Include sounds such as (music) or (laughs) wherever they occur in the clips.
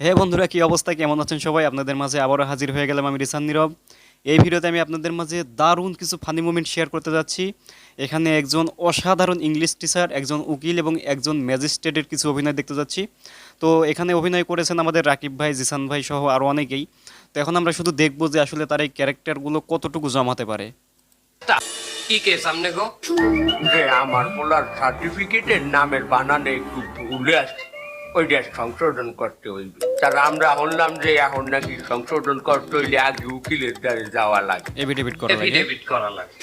হে বন্ধুরা কি অবস্থা? কেমন আছেন সবাই? আপনাদের মাঝে আবারও হাজির হয়ে গেলাম আমি রিসান নীরব। এই ভিডিওতে আমি আপনাদের মাঝে দারুণ কিছু ফানি মুমেন্ট শেয়ার করতে যাচ্ছি। এখানে একজন অসাধারণ ইংলিশ টিচার একজন উকিল এবং একজন ম্যাজিস্ট্রেটের কিছু অভিনয় দেখতে যাচ্ছি। তো এখানে অভিনয় করেছেন আমাদের রাকিব ভাই জিসান ভাই সহ আরও অনেকেই। তো এখন আমরা শুধু দেখব যে আসলে তার এই ক্যারেক্টারগুলো কতটুকু জমাতে পারে। কি কে সামনে গো? আমার পোলার সার্টিফিকেটের নামের বানানে একটু ভুলে আছে ওইটা সংশোধন করতে হইবে। তার আমরা শুনলাম যে এখন নাকি সংশোধন করতে হইলে আগে উকিলের দ্বারে যাওয়া লাগে। এভিডেভিট করা লাগে। এফিডেভিট করা লাগে।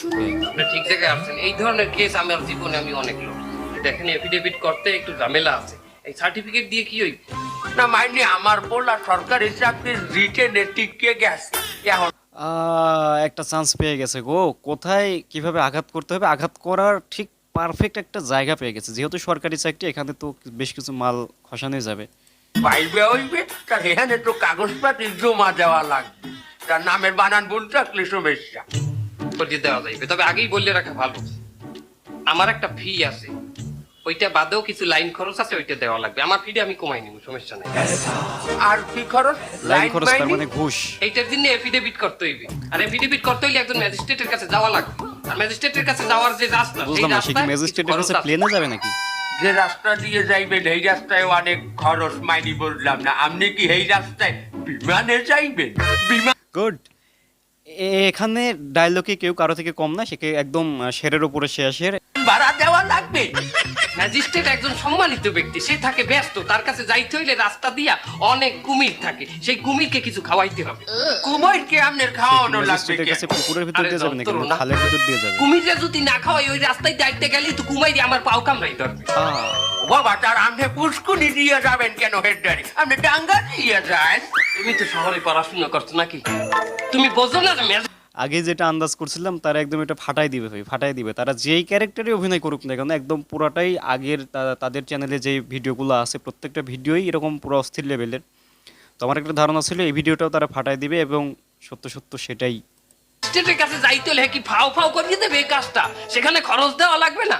আপনি ঠিক জায়গায় আসছেন এই ধরনের কেস আমি আমার জীবনে আমি অনেক লোক দেখেন এফিডেভিট করতে একটু ঝামেলা আছে। এই সার্টিফিকেট দিয়ে কি হইবে? না মাইনি আমার পোলা সরকারি চাকরির রিটেনে টিকে গেছে। এখন একটা চান্স পেয়ে গেছে গো। কোথায় কীভাবে আঘাত করতে হবে? আঘাত করার ঠিক পারফেক্ট একটা জায়গা পেয়ে গেছে। যেহেতু সরকারি চাকরি এখানে তো বেশ কিছু মাল খসানোই যাবে। পাইবে হইবে এখানে তো কাগজপাতি জমা দেওয়া লাগবে। তার নামের বানান ভুল থাকলে সমস্যা করে দেওয়া যাইবে। তবে আগেই বললে রাখা ভালো। আমার একটা ফি আছে। ওইটা বাদেও কিছু লাইন খরচ আছে ওইটা দেওয়া লাগবে। আমার ফিটা আমি কমাই নিব সমস্যা নাই। আর কি খরচ? লাইন খরচ তার মানে ঘুষ। এইটার জন্য এফিডেভিট করতে হইবে। আর এফিডেভিট করতে হইলে একজন ম্যাজিস্ট্রেটের কাছে যাওয়া লাগবে। ম্যাজিস্ট্রেটের কাছে যাওয়ার যে রাস্তা বুঝলাম না সে কি ম্যাজিস্ট্রেটের কাছে প্লেনে যাবে নাকি? যে রাস্তা দিয়ে যাইবেন এই রাস্তায় অনেক খরচ মাইনি বললাম না। আপনি কি এই রাস্তায় বিমানে যাইবেন? বিমান গুড এখানে ডায়লগে কেউ কারও থেকে কম না সে কে- একদম সেরের শেরের উপরে সে আসে। ভাড়া দেওয়া লাগবে? ম্যাজিস্ট্রেট একজন সম্মানিত ব্যক্তি সে থাকে ব্যস্ত তার কাছে যাইতে হইলে রাস্তা দিয়া অনেক কুমির থাকে সেই কুমিরকে কিছু খাওয়াইতে হবে। কুমার কে আপনার খাওয়ানো লাগবে? কাছে পুকুরের ভিতর দিয়ে যাবে নাকি? খালের ভিতর দিয়ে যাবে। কুমিরে যদি না খাওয়াই ওই রাস্তায় দাঁড়িয়ে গেলে তো কুমাইরে আমার পাও কামড়াই ধরবে। বাবা তার আপনি পুষ্কুনি দিয়ে যাবেন কেন হেডারি আপনি ডাঙ্গা দিয়ে যান। তুমি তো শহরে পড়াশোনা করছ নাকি? তুমি বোঝো না আগে যেটা আন্দাজ করছিলাম তারা একদম এটা ফাটাই দিবে ভাই ফাটাই দিবে। তারা যেই ক্যারেক্টারে অভিনয় করুক না কেন একদম পুরাটাই আগের তাদের চ্যানেলে যে ভিডিওগুলো আছে প্রত্যেকটা ভিডিওই এরকম পুরো অস্থির লেভেলের তো আমার একটা ধারণা ছিল এই ভিডিওটাও তারা ফাটাই দিবে এবং সত্য সত্য সেটাই। ম্যাজিস্ট্রেটের কাছে যাইতে হলে কি ফাও ফাও করিয়ে দেবে এই কাজটা? সেখানে খরচ দেওয়া লাগবে না?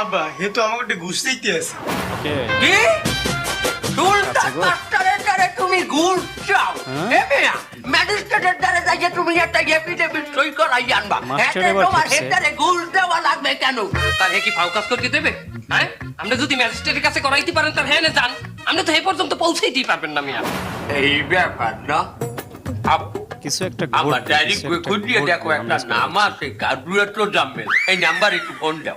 আব্বা হে তো আমাকে একটু ঘুষ দিতে আছে। ওকে। কি? আচ্ছা। তুমি ঘুষ চাও। হ্যাঁ? ম্যাজিস্ট্রেটের দ্বারে যাইয়ে তুমি একটা এফিডেভিট সই করাই আনবা। মাস্টার তোমার ঠকছে। ঘুষ দেওয়া লাগবে কেন? তার কি ফাও কাজ দেবে? হ্যাঁ? আপনি যদি ম্যাজিস্ট্রেটের কাছে করাইতে পারেন তার হ্যাঁ যান। আপনি তো এই পর্যন্ত পৌঁছেইতেই পারবেন না মিয়া। এই ব্যাপার না। আপ- কিছু একটা আমার ডায়েরি খুঁজিয়ে দেখো একটা নাম আছে কার্বুরেটর জাম্মেল এই নাম্বার একটু ফোন দাও।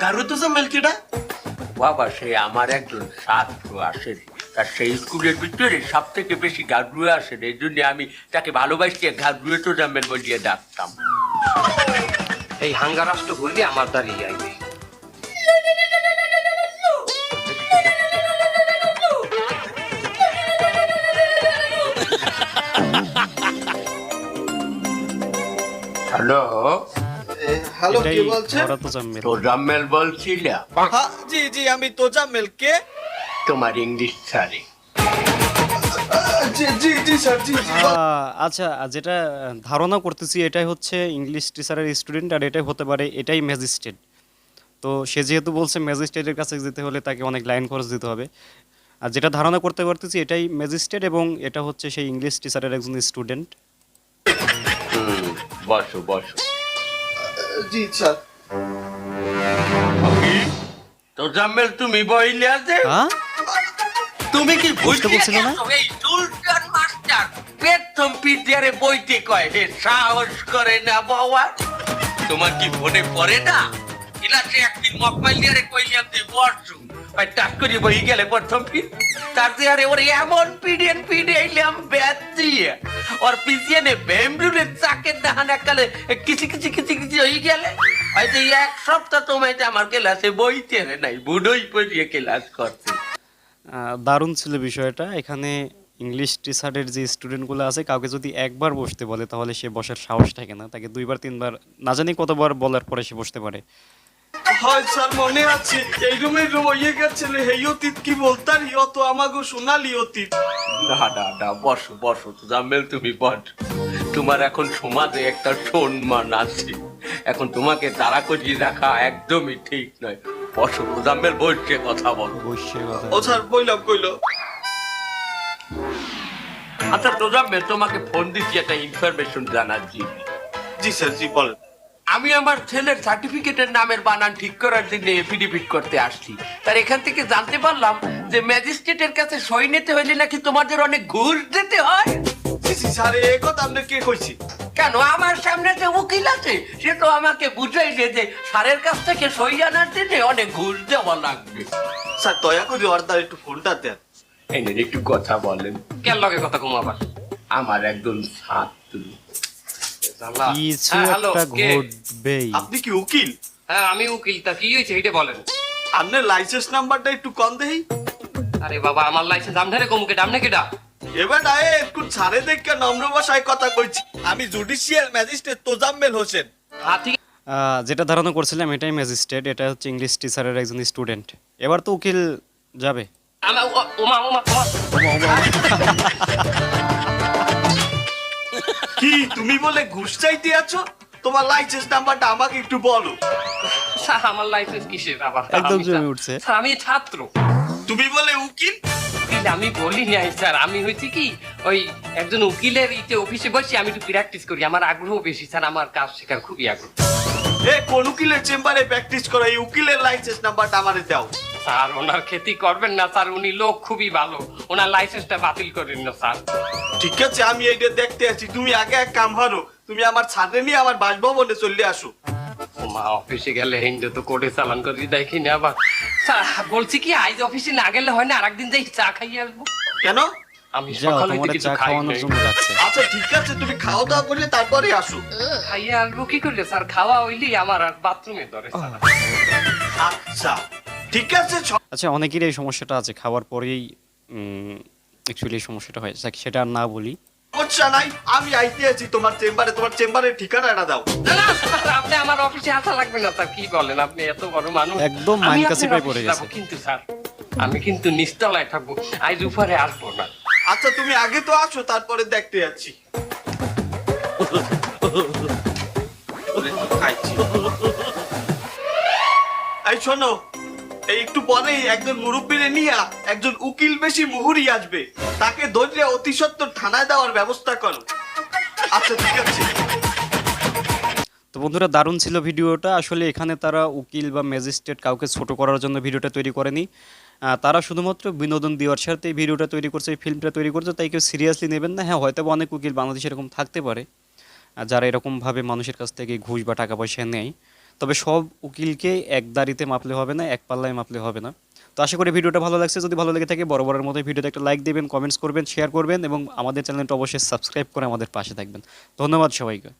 গারু তো জামেল কেডা? বাবা সে আমার একজন ছাত্র আসেন। তার সেই স্কুলের ভিতরে সব থেকে বেশি গার্ডুয়ে আসেন এই জন্য আমি তাকে ভালোবাসিয়ে গার্ডুয়েটর জাম্মেল বলিয়ে ডাকতাম। এই হাঙ্গা রাষ্ট্র হইলে আমার দাঁড়িয়ে আইবে। হ্যালো? হ্যালো কে বলছেন? তো তো জাম্মেল বলছিলে। হ্যাঁ জি জি আমি তো জামেল কে? তোমার ইংলিশ স্যারে আচ্ছা যেটা ধারণা করতেছি এটাই হচ্ছে ইংলিশ টিচারের স্টুডেন্ট আর এটাই হতে পারে এটাই ম্যাজিস্ট্রেট তো সে যেহেতু বলছে ম্যাজিস্ট্রেটের কাছে যেতে হলে তাকে অনেক লাইন খরচ দিতে হবে। আর যেটা ধারণা করতে পারতেছি এটাই ম্যাজিস্ট্রেট এবং এটা হচ্ছে সেই ইংলিশ টিচারের একজন স্টুডেন্ট বসো বসো। জি স্যার। তো জাম্মেল তুমি বইলে আছে হ্যাঁ? তুমি কি বুঝতে বলছিল না? এই সুলতান মাস্টার প্রথম পিডিয়ারে বইতে কয় হে সাহস করে না বাবা। তোমার কি মনে পড়ে না? ক্লাসে একদিন মকমাইল দিয়ারে কইলাম যে বসু। ভাই টাক করে বই গেলে প্রথম পিড তার দিয়ারে ওর এমন পিডিয়ান পিডিয়াইলাম ব্যাট দিয়ে ওর পিছিয়ে বেমরুলে চাকের দাহান এককালে কিচি কিচি কিচি কিচি হয়ে গেলে। হয়তো এক সপ্তাহ তোমায় আমার ক্লাসে বইতে নাই বুড়োই পড়িয়ে ক্লাস করছে। দারুণ ছিল বিষয়টা। এখানে ইংলিশ টিচারের যে স্টুডেন্টগুলো আছে কাউকে যদি একবার বসতে বলে তাহলে সে বসার সাহস থাকে না। তাকে দুইবার তিনবার না জানি কতবার বলার পরে সে বসতে পারে। হয় স্যার মনে আছে? এই রুমে গেছিল অতীত কি বলতার? ইয় তো আমাকে শোনালি অতীত। না না না বসো বসো। জামেল তুমি বস। তোমার এখন সমাজে একটা সম্মান আছে। এখন তোমাকে তাড়া করিয়ে রাখা একদমই ঠিক নয়। বসে কথা বলো। অবশ্যই কথা ও স্যার বইলাম কইলো আচ্ছা তোমাকে ফোন দিচ্ছি একটা ইনফরমেশন জানার জন্য। জি স্যার জি বলেন। আমি আমার ছেলের সার্টিফিকেটের নামের বানান ঠিক করার জন্য এফিডেভিট করতে আসছি। তার এখান থেকে জানতে পারলাম যে ম্যাজিস্ট্রেটের কাছে সই নিতে হইলে নাকি তোমাদের অনেক ঘুষ দিতে হয়। স্যার এই কথা আপনি কে কইছি? কেন? আমার সামনে যে উকিল আছে সে তো আমাকে বুঝাইছে যে স্যারের কাছ থেকে সই আনার জন্য অনেক ঘুষ দেওয়া লাগবে। স্যার দয়া করে অর্ডার একটু ফোনটা দেন। এই নিয়ে একটু কথা বলেন। কেন লগে কথা কম আবার? আমার একজন ছাত্র। হ্যাঁ, আপনি কি উকিল? হ্যাঁ আমি উকিল তা কি হয়েছে এটা বলেন। আপনার লাইসেন্স নাম্বারটা একটু কম দেই। আরে বাবা আমার লাইসেন্স আমনে রে কমুকে ডামনে কেডা? এবার আয়ে একটু ছাড়ে দেখে নম্র ভাষায় কথা কইছি। আমি জুডিশিয়াল ম্যাজিস্ট্রেট তোজাম্মেল হোসেন। যেটা ধারণা করছিলাম এটাই ম্যাজিস্ট্রেট এটা হচ্ছে ইংলিশ টিচারের একজন স্টুডেন্ট এবার তো উকিল যাবে। কি তুমি বলে ঘুষ চাইতে আছো? তোমার লাইসেন্স নাম্বারটা আমাকে একটু বলো। আমার লাইসেন্স কিসের আবার? একদম জমে উঠছে। আমি ছাত্র। তুমি বলে উকিল? আমি বলি নাই স্যার। আমি হয়েছি কি ওই একজন উকিলের ইতে অফিসে বসে আমি একটু প্র্যাকটিস করি। আমার আগ্রহ বেশি স্যার। আমার কাজ শেখার খুবই আগ্রহ। এ কোন উকিলের চেম্বারে প্র্যাকটিস করো? এই উকিলের লাইসেন্স নাম্বারটা আমারে দাও। স্যার ওনার ক্ষতি করবেন না স্যার। উনি লোক খুবই ভালো। ওনার লাইসেন্সটা বাতিল করেন না স্যার। ঠিক আছে আমি এইটা দেখতে আছি। তুমি আগে এক কাম হারো তুমি আমার ছাদে নিয়ে আমার বাসভবনে চলে আসো। মা অফিসে গেলে হিন্দু তো কোর্টে চালান করে দেখি না আবার। বলছি কি আজ অফিসে না গেলে হয় না আরেকদিন যাই চা খাইয়ে আসব? কেন? আমি সকালে কিছু চা খাই খাওয়ানোর জন্য যাচ্ছে। আচ্ছা ঠিক আছে তুমি খাওয়া দাওয়া করলে তারপরে আসো। খাইয়ে আসব কি করলে স্যার? খাওয়া হইলি আমার আর বাথরুমে ধরে আচ্ছা ঠিক আছে আচ্ছা অনেকেরই এই সমস্যাটা আছে। খাওয়ার পরেই অ্যাকচুয়ালি এই সমস্যাটা হয়। যাক, সেটা আর না বলি। সমস্যা নাই আমি আইতে আছি তোমার চেম্বারে তোমার চেম্বারের ঠিকানাটা দাও। না, না, স্যার, আপনি আমার অফিসে আসা লাগবে না স্যার। কি বলেন আপনি এত বড় মানুষ। একদম আমি মাইন কাছে পড়ে গেছে। কিন্তু স্যার আমি কিন্তু নিচতলায় থাকব। আজ উপরে আসব না। আচ্ছা তুমি আগে তো আসো তারপরে দেখতে যাচ্ছি। (laughs) এই শোনো এই একটু পরেই একজন মুরব্বীরে নিয়ে একজন উকিল বেশি মুহুরি আসবে। তাকে ধৈর্য অতি থানায় দেওয়ার ব্যবস্থা করো। আচ্ছা ঠিক আছে। তো বন্ধুরা, দারুণ ছিল ভিডিওটা। আসলে এখানে তারা উকিল বা ম্যাজিস্ট্রেট কাউকে ছোট করার জন্য ভিডিওটা তৈরি করেনি। তারা শুধুমাত্র বিনোদন দেওয়ার সাথে এই ভিডিওটা তৈরি করছে, এই ফিল্মটা তৈরি করছে। তাই কেউ সিরিয়াসলি নেবেন না। হ্যাঁ হয়তো অনেক উকিল বাংলাদেশে এরকম থাকতে পারে। যারা এরকমভাবে মানুষের কাছ থেকে ঘুষ বা টাকা পয়সা নেয়। তবে সব উকিলকে এক দাড়িতে মাপলে হবে না, এক পাল্লায় মাপলে হবে না। তো আশা করি ভিডিওটা ভালো লাগছে। যদি ভালো লেগে থাকে বড় বড়ের মতো ভিডিওতে একটা লাইক দেবেন কমেন্টস করবেন শেয়ার করবেন এবং আমাদের চ্যানেলটা অবশ্যই সাবস্ক্রাইব করে আমাদের পাশে থাকবেন। ধন্যবাদ সবাইকে।